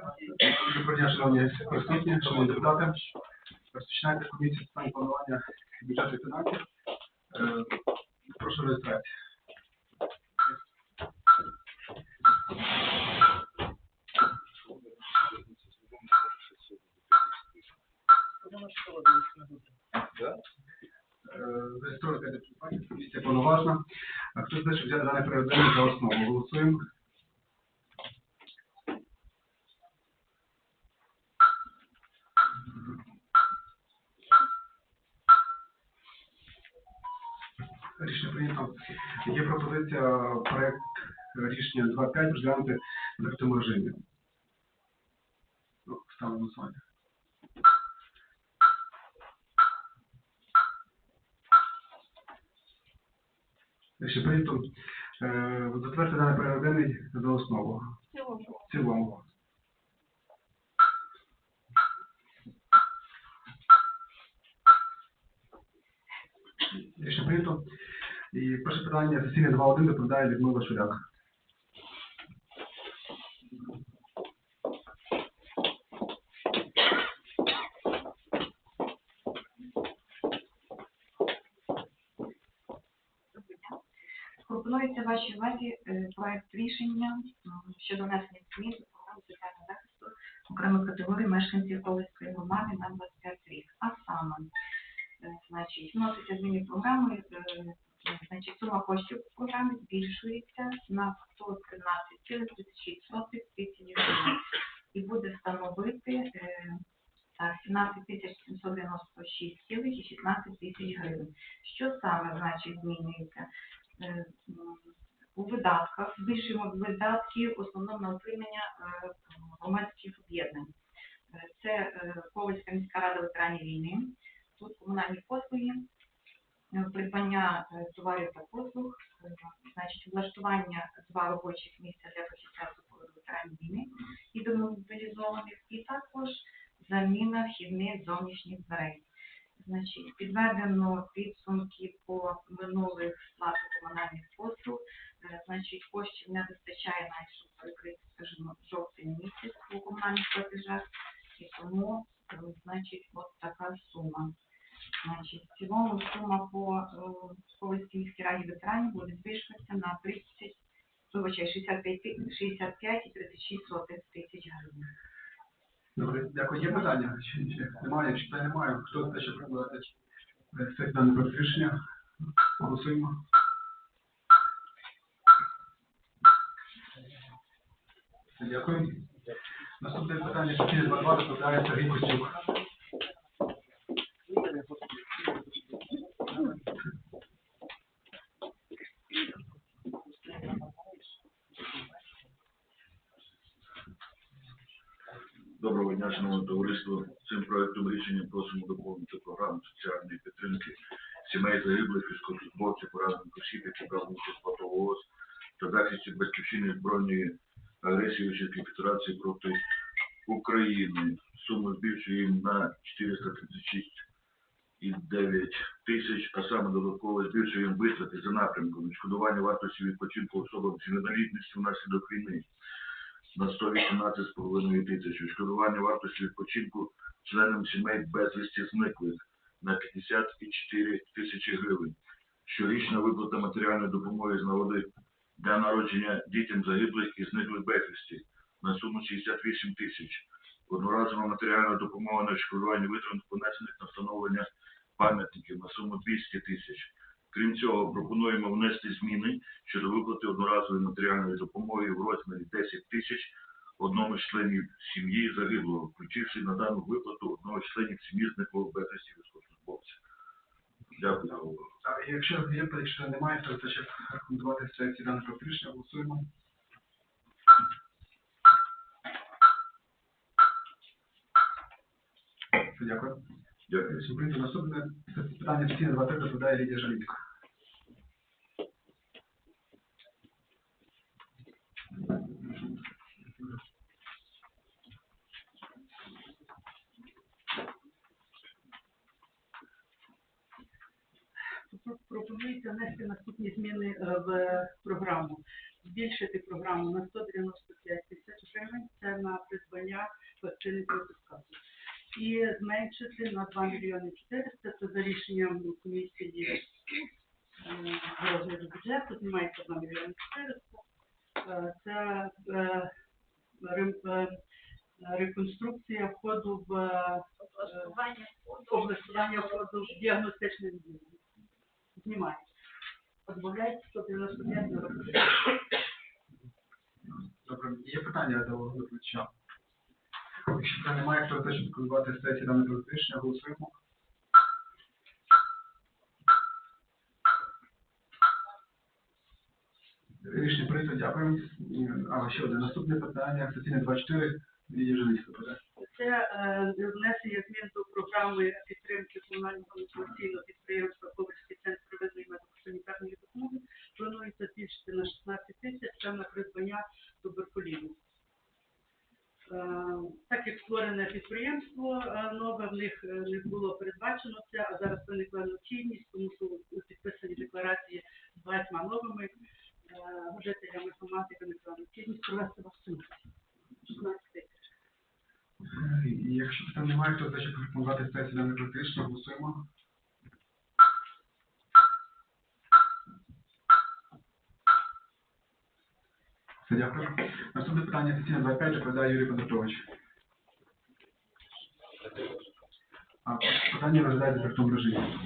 гарантії. Доброго дня, шановні присутні, шановні депутати. Розпочинається комісія з питань планування бюджету і фінансів. Е, Прошу реєстрації. Тому що робиться не буде. Е, Зареєстровано п'ять депутатів, комісія повноважна. А Хто знає, що взяти дане переведення за основу? Голосуємо. Рішення прийнято. Є пропозиція проект рішення 2.5 розглянути в закритому режимі. Ну, Ставимо голосування. Рішення прийнято. Е, Затвердити дане переведення за основу. В цілому. Прийнято. І перше питання сесійне 2.1 доповідає Людмила Шуляк. Пропонується вашій увазі е, проект рішення щодо внесення змін до програми соціального захисту окремих категорій мешканців Колицької громади на вноситься зміни програми, е, значить, сума коштів в програмі збільшується на 113,36 тисяч і буде становити е, так, 17 тисяч 796,16 тисяч гривень. Що саме, значить, змінюється? Е, у видатках, збільшуємо видатки в основному на утримання е, громадських об'єднань. Е, Це е, Ковальська міська рада ветеранів війни, тут комунальні послуги, е, придбання е, товарів та послуг, е, значить, влаштування два робочих місця для фахівця ветеранів війни і демобілізованих, і також заміна вхідних зовнішніх дверей. Значить, підведено підсумки по минулих сплатах комунальних послуг. Значить, коштів не вистачає навіть, щоб перекрити, скажімо, жовтий місяць по комунальних платежах. І тому, значить, от така сума. Значить, в цілому сума по е, Ковальській міській раді ветеранів буде збільшуватися на 30, вибачай, 65, 65 і 36 сотих тисяч гривень. Добре, дякую. Є питання? Чи, чи немає? Якщо питань немає, хто те, щоб прибрати це дане проект рішення? Голосуємо. Дякую. Наступне питання сесійне 2.2 Сергій Костюк. Дня, товариство. Цим проектом рішення просимо доповнити програму соціальної підтримки сімей загиблих військовослужбовців, поранених осіб, які брали участь в ООС та захисті батьківщини збройної агресії Російської Федерації проти України. Суму збільшуємо на 436,9 тисяч, а саме додатково збільшуємо витрати за напрямком відшкодування вартості відпочинку особам з інвалідністю внаслідок війни на 118,5 тисяч, відшкодування вартості відпочинку членам сімей безвісті зниклих на 54 тисячі гривень. Щорічна виплата матеріальної допомоги з нагоди для народження дітям загиблих і зниклих безвісті на суму 68 тисяч. Одноразова матеріальна допомога на відшкодування витрат понесених на встановлення пам'ятників на суму 200 тисяч. Крім цього, пропонуємо внести зміни щодо виплати одноразової матеріальної допомоги в розмірі 10 тисяч одному з членів сім'ї загиблого, включивши на дану виплату одного з членів сім'ї зниклого безвісті військовослужбовця. Дякую за увагу. Якщо є, якщо немає, то це ще рекомендувати сесії дане проект рішення. Голосуємо. Дякую. Дякую. Наступне питання сесійне 2.3 доповідає Лідія Жалітко. Тут пропонується внести наступні зміни е, в програму. Збільшити програму на 195 тисяч гривень це на придбання вакцини проти сказу. І зменшити на 2 мільйони 400 це за рішенням комісії е, розгляду бюджету, знімається 2 мільйони 400. Е, Це реконструкція входу в облаштування входу в діагностичне відділення. Знімається. Позбавляється 195 років. Добре, є питання до доповідача? Якщо питань немає, хто щоб керувати сесії дане рішення, голосуємо. Рішення прийнято, дякую. А, ще одне. Наступне питання, сесійне 24, Лідія Жилицька, буде. Це е, внесення змін до програми підтримки комунального інформаційного підприємства збільшити на 16 тисяч це на придбання туберкулізу. Е, Так як створене підприємство е, нове, в них е, не було передбачено це, а зараз виникла необхідність, тому що підписані декларації з багатьма новими жителями громади виникла необхідність провести вакцинацію. 16 тисяч. Якщо питань немає, хто за те, щоб керувати сесії дане проект голосуємо. Все, дякую. Наступне питання сесійне 25, доповідає Юрій Кондратович. Питання розглядається в режимі.